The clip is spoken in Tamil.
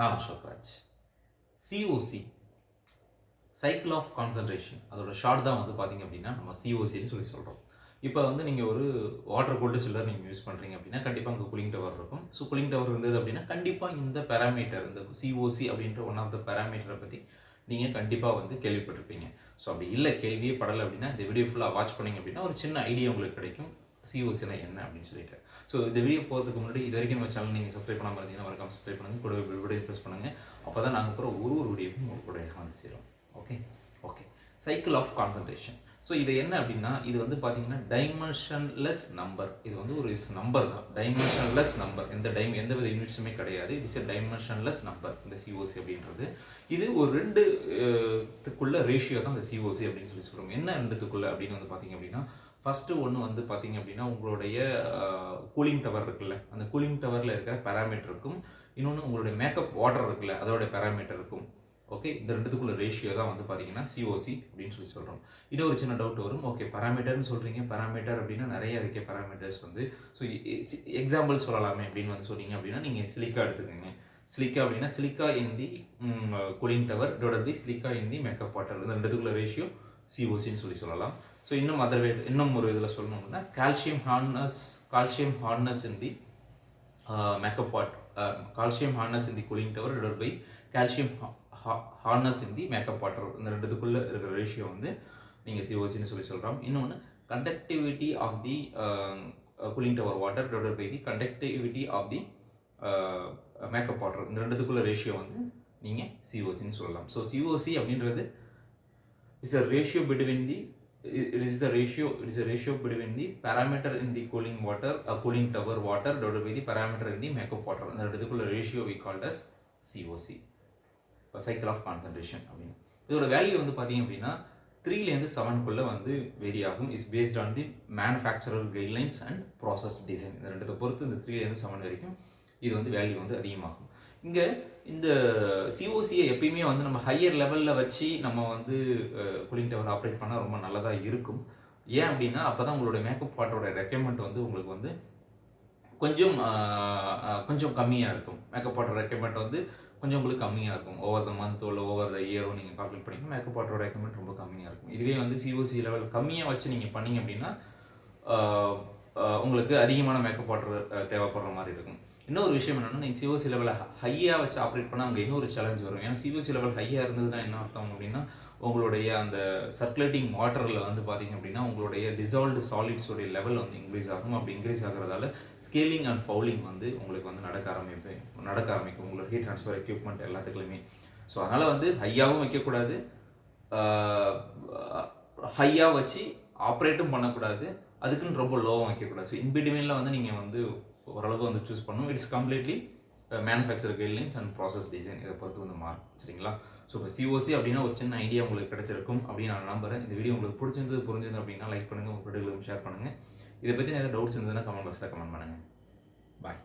நான் Ashokraj COC cycle of concentration அதோட ஷார்ட் தான் வந்து பார்த்தீங்க அப்படின்னா நம்ம சிஓசின்னு சொல்லி சொல்கிறோம் இப்போ வந்து நீங்கள் ஒரு வாட்டர் கோல்டு சில்லர் நீங்கள் யூஸ் பண்ணுறீங்க அப்படின்னா கண்டிப்பாக அங்கே கூலிங் டவர் இருக்கும். ஸோ கூலிங் டவர் இருந்தது அப்படின்னா கண்டிப்பாக இந்த பேராமீட்டர் இந்த சிஓசி அப்படின்ற ஒன் ஆஃப் த பேராமீட்டரை பற்றி நீங்கள் கண்டிப்பாக வந்து கேள்விப்பட்டிருப்பீங்க. ஸோ அப்படி இல்லை கேள்வியே படலை அப்படின்னா இந்த வீடியோ ஃபுல்லாக வாட்ச் பண்ணிங்க அப்படின்னா ஒரு சின்ன ஐடியா உங்களுக்கு கிடைக்கும். சிஓசினா என்ன அப்படின்னு சொல்லிட்டு. ஸோ இந்த வீடியோ போகிறதுக்கு முன்னாடி இது வரைக்கும் நம்ம சேனல் நீங்கள் சப்ஸ்கிரைப் பண்ணாமல் இருந்தீங்கன்னா மறக்காம சப்ஸ்கிரைப் பண்ணுங்கள் கூட வீடியோ ப்ரெஸ் பண்ணுங்கள் அப்போ தான் நாங்கள் போகிற ஒரு ஒரு வீடியோவும் உங்களுக்கு கூட வந்து சேரும். Okay okay cycle of concentration so இது என்ன அப்படின்னா இது வந்து பார்த்தீங்கன்னா டைமென்ஷன்லெஸ் நம்பர் இது வந்து ஒரு இஸ் நம்பர் தான். டைமென்ஷன்லெஸ் நம்பர் எந்த டைம் எந்த வித யூனிட்ஸுமே கிடையாது. இட்ஸ் எ டைமென்ஷன்லெஸ் நம்பர் இந்த சிஓசி அப்படின்றது. இது ஒரு ரெண்டு த்துக்குள்ள ரேஷியோ தான் இந்த சிஓசி அப்படின்னு சொல்லி சொல்கிறோம் என்ன ரெண்டுத்துக்குள்ள அப்படின்னு வந்து பார்த்தீங்க அப்படின்னா ஃபஸ்ட்டு ஒன்று வந்து பார்த்தீங்க அப்படின்னா உங்களுடைய கூலிங் டவர் இருக்குல்ல? அந்த கூலிங் டவரில் இருக்கிற பேராமீட்டருக்கும் இன்னொன்று உங்களுடைய மேக்கப் வாட்டர் இருக்குல்ல? அதோட பேராமீட்டருக்கும் ஓகே இந்த ரெண்டுத்துக்குள்ள ரேஷியோ தான் வந்து பார்த்தீங்கன்னா சிஓசி அப்படின்னு சொல்லி சொல்கிறோம் இது ஒரு சின்ன டவுட் வரும். ஓகே பேராமீட்டர்னு சொல்கிறீங்க பேராமீட்டர் அப்படின்னா நிறைய இருக்கே பேராமீட்டர்ஸ் வந்து. ஸோ எக்ஸாம்பிள் சொல்லலாமே அப்படின்னு வந்து சொன்னீங்க அப்படின்னா நீங்கள் சிலிக்கா எடுத்துக்கோங்க. சிலிக்கா அப்படின்னா silica in the cooling tower water the silica in the makeup water இந்த ரெண்டுத்துக்குள்ள ரேஷியோ சிஓசின்னு சொல்லி சொல்லலாம். ஸோ இன்னும் அதர் வே இன்னும் ஒரு இதில் சொல்லணும்னா calcium hardness calcium hardness in the makeup calcium hardness in the cooling tower water by calcium hardness in the makeup water இந்த ரெண்டுத்துக்குள்ளே இருக்கிற ரேஷியோ வந்து நீங்கள் சிஓசின்னு சொல்லி சொல்கிறோம் இன்னொன்று conductivity of the cooling tower water divided by the conductivity of the makeup water இந்த ரெண்டுத்துக்குள்ள ரேஷியோ வந்து நீங்கள் சிஓசின்னு சொல்லலாம். ஸோ சிஓசி அப்படின்றது is a ratio between the it is the ratio it is a ratio between the parameter in the cooling water a cooling tower water divided by the parameter in the makeup water. இந்த ரெண்டுத்துக்குள்ள ரேஷியோ we called as COC இப்போ சைக்கிள் ஆஃப் கான்சன்ட்ரேஷன் அப்படின்னு இதோட வேல்யூ வந்து பார்த்தீங்க அப்படின்னா த்ரீலேருந்து செவனுக்குள்ளே வந்து வேரி ஆகும். Is based on the manufacturer guidelines and process design இந்த ரெண்டத்தை பொறுத்து இந்த த்ரீலேருந்து செவன் வரைக்கும் இது வந்து வேல்யூ வந்து அதிகமாகும். இங்கே இந்த சிஓசியை எப்பயுமே வந்து நம்ம ஹையர் லெவலில் வச்சு நம்ம வந்து கூலிங் டவர் ஆப்ரேட் பண்ணால் ரொம்ப நல்லதாக இருக்கும். ஏன் அப்படின்னா அப்போ தான் உங்களுடைய மேக்கப் வாட்டரோட ரெக்கமெண்ட் வந்து உங்களுக்கு வந்து கொஞ்சம் கொஞ்சம் கம்மியாக இருக்கும். மேக்கப் வாட்டர் ரெக்கமெண்ட் வந்து கொஞ்சம் உங்களுக்கு கம்மியாக இருக்கும். ஓவர் த மந்த்தோ இல்லை ஓவர் த இயரோ நீங்கள் கால்குலேட் பண்ணிங்கன்னா மேக்கப் வாட்டரோட ரெக்கமெண்ட் ரொம்ப கம்மியாக இருக்கும். இதுவே வந்து சிஓசி லெவல் கம்மியாக வச்சு நீங்கள் பண்ணீங்க அப்படின்னா உங்களுக்கு அதிகமான மேக்கப் வாட்டர் தேவைப்படுற மாதிரி இருக்கும். இன்னொரு விஷயம் என்னென்னா நீங்கள் சிஓசி லெவலில் ஹையாக வச்சு ஆப்ரேட் பண்ணால் அங்கே இன்னொரு சேலஞ்ச் வரும். ஏன்னா சிஓசி லெவல் ஹையாக இருந்ததுன்னா என்ன அர்த்தம் அப்படின்னா உங்களுடைய அந்த சர்க்குலேட்டிங் வாட்டரில் வந்து பார்த்தீங்க அப்படின்னா உங்களுடைய டிசால்வ்டு சாலிட்ஸோடைய லெவல் வந்து இன்க்ரீஸ் ஆகும். அப்படி இன்க்ரீஸ் ஆகிறதால ஸ்கேலிங் அண்ட் ஃபவுலிங் வந்து உங்களுக்கு வந்து நடக்க ஆரம்பிப்பேன் நடக்க ஆரம்பிக்கும். உங்களோட ஹீட் ட்ரான்ஸ்ஃபர் எக்யூப்மெண்ட் எல்லாத்துக்குமே ஸோ அதனால் வந்து ஹையாகவும் வைக்கக்கூடாது. ஹையாக வச்சு ஆப்ரேட்டும் பண்ணக்கூடாது. அதுக்குன்னு ரொம்ப லோவாக வைக்கக்கூடாது. ஸோ இன்பிட்வீனில் வந்து நீங்கள் வந்து ஓரளவுக்கு வந்து சூஸ் பண்ணும். It's completely manufacture guidelines and process design இதை பொறுத்து வந்து மாறும் சரிங்களா? ஸோ இப்போ சிஓசி அப்படின்னா ஒரு சின்ன ஐடியா உங்களுக்கு கிடைச்சிருக்கும் அப்படின்னு நான் நம்புறேன். இந்த வீடியோ உங்களுக்கு பிடிச்சிருந்தது புரிஞ்சிருந்தது அப்படின்னா லைக் பண்ணுங்கள் உங்கள் ஃப்ரெண்டுகளுக்கும் ஷேர் பண்ணுங்கள் இதை பற்றி நிறைய டவுட்ஸ் இருந்ததுன்னா கமெண்ட் பாக்ஸில் கமெண்ட் பண்ணுங்கள் பாய்